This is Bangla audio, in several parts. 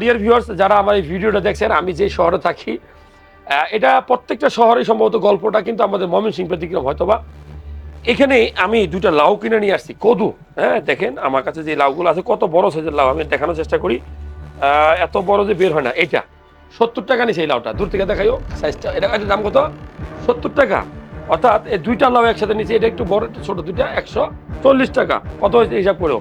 ডিয়ার ভিউয়ার্স যারা আমার এই ভিডিওটা দেখছেন, আমি যে শহরে থাকি এটা প্রত্যেকটা শহরে সম্ভবত গল্পটা কিন্তু আমাদের ময়মনসিং ব্যতিক্রম হয়তোবা। এখানে আমি দুটা লাউ কিনে নিয়ে আসছি, কদু। হ্যাঁ দেখেন, আমার কাছে যে লাউগুলো আছে, কত বড় সাইজের লাউ, আমি দেখানোর চেষ্টা করি। এত বড় যে বের হয় না এটা সত্তর টাকা নিয়েছে এই লাউটা, দূর থেকে দেখাইও সাইজটা এটা এটার দাম কত? সত্তর টাকা। অর্থাৎ এই দুইটা লাউ একসাথে নিচে এটা একটু বড় ছোট দুইটা, একশো চল্লিশ টাকা। কত হয়েছে হিসাব করেও?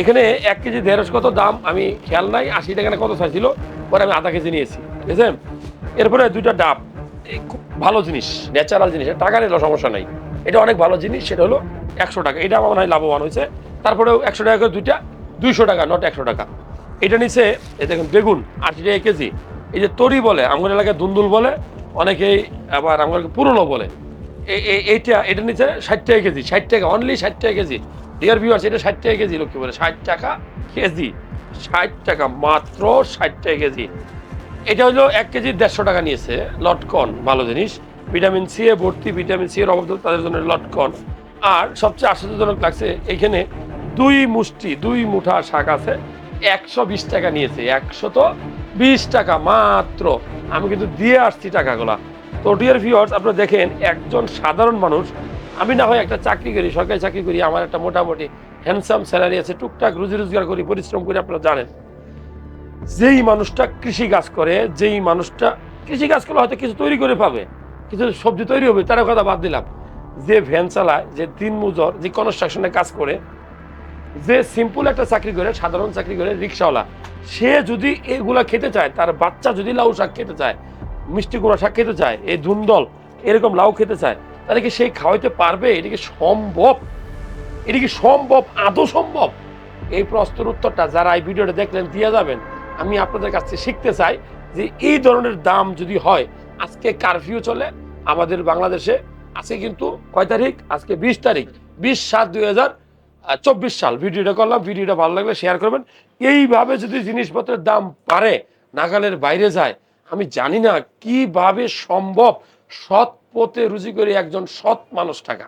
এখানে এক কেজি দেড়শো কত দাম? আমি খেয়াল নাই, আশি টাকা কত চাইছিল পরে আমি আধা কেজি নিয়েছি আছে এরপরে দুইটা ডাব খুব ভালো জিনিস ন্যাচারাল জিনিস টাকা নিলেও সমস্যা নাই। এটা অনেক ভালো জিনিস, সেটা হলো একশো টাকা, এটা আমার মনে হয় লাভবান হয়েছে। তারপরেও একশো টাকা করে দুইটা, দুইশো টাকা নট একশো টাকা। এটা নিচে এই দেখুন, বেগুন, আশি টাকা কেজি। এই যে তরি বলে আমার এলাকায় দুন্দুল বলে, অনেকেই আবার আমার পুরনো বলে। এইটা, এটা নিচে ষাট টাকা কেজি, ষাট টাকা অনলি ষাট টাকা কেজি। ডিয়ার ভিউয়ার্স এটা ষাট টাকা কেজি, লক্ষ্মী বলে। ষাট টাকা কেজি। ষাট টাকা, মাত্র ষাট টাকা কেজি। এটা হলো এক কেজি দেড়শো টাকা নিয়েছে, লটকন, ভালো জিনিস। ভিটামিন সি এ ভর্তি, ভিটামিন সি এর অভাব তাদের জন্য লটকন। আর সবচেয়ে আশ্চর্যজনক লাগছে, এখানে দুই মুষ্টি, দুই মুঠা শাক আছে, একশো বিশ টাকা নিয়েছে, একশো তো বিশ টাকা মাত্র। আমি কিন্তু দিয়ে আসছি টাকাগুলা। তো ডিয়ার ভিউয়ার্স আপনারা দেখেন, একজন সাধারণ মানুষ আমি না হয় একটা চাকরি করি, সরকারি চাকরি করি, আমার একটা মোটামুটি হ্যান্ডসাম স্যালারি আছে, টুকটাক রুজি রোজগার করি, পরিশ্রম করি, আপনারা জানেন। যেই মানুষটা কৃষি কাজ করে, যেই মানুষটা কৃষি কাজ করলে হয়তো কিছু তৈরি করে পাবে, কিছু সবজি তৈরি হবে তার কথা বাদ দিলাম। যে ভ্যান চালায়, যে দিন মজুর, যে কনস্ট্রাকশনে কাজ করে, যে সিম্পল একটা চাকরি করে, সাধারণ চাকরি করে রিক্সাওয়ালা সে যদি এগুলা খেতে চায়, তার বাচ্চা যদি লাউ শাক খেতে চায়, মিষ্টি কুমড়া শাক খেতে চায়, এই ধুন্দল, এরকম লাউ খেতে চায় তাহলে কি সে খাওয়াইতে পারবে? এটা কি সম্ভব? এটা কি সম্ভব? আদৌ সম্ভব? এই প্রশ্নের উত্তরটা যারা এই ভিডিওটা দেখলেন দিয়ে যাবেন। আমি আপনাদের কাছ থেকে শিখতে চাই যে এই ধরনের দাম যদি হয়, আজকে কারফিউ চলে, আমাদের বাংলাদেশে আজকে কিন্তু কয় তারিখ? আজকে বিশ তারিখ, বিশ সাত দুই হাজার চব্বিশ সাল। ভিডিওটা করলাম, ভিডিওটা ভালো লাগলে শেয়ার করবেন। এইভাবে যদি জিনিসপত্রের দাম বাড়ে, নাগালের বাইরে যায়, আমি জানি না কীভাবে সম্ভব, সৎ পথে রুজি করে একজন সৎ মানুষ থাকা।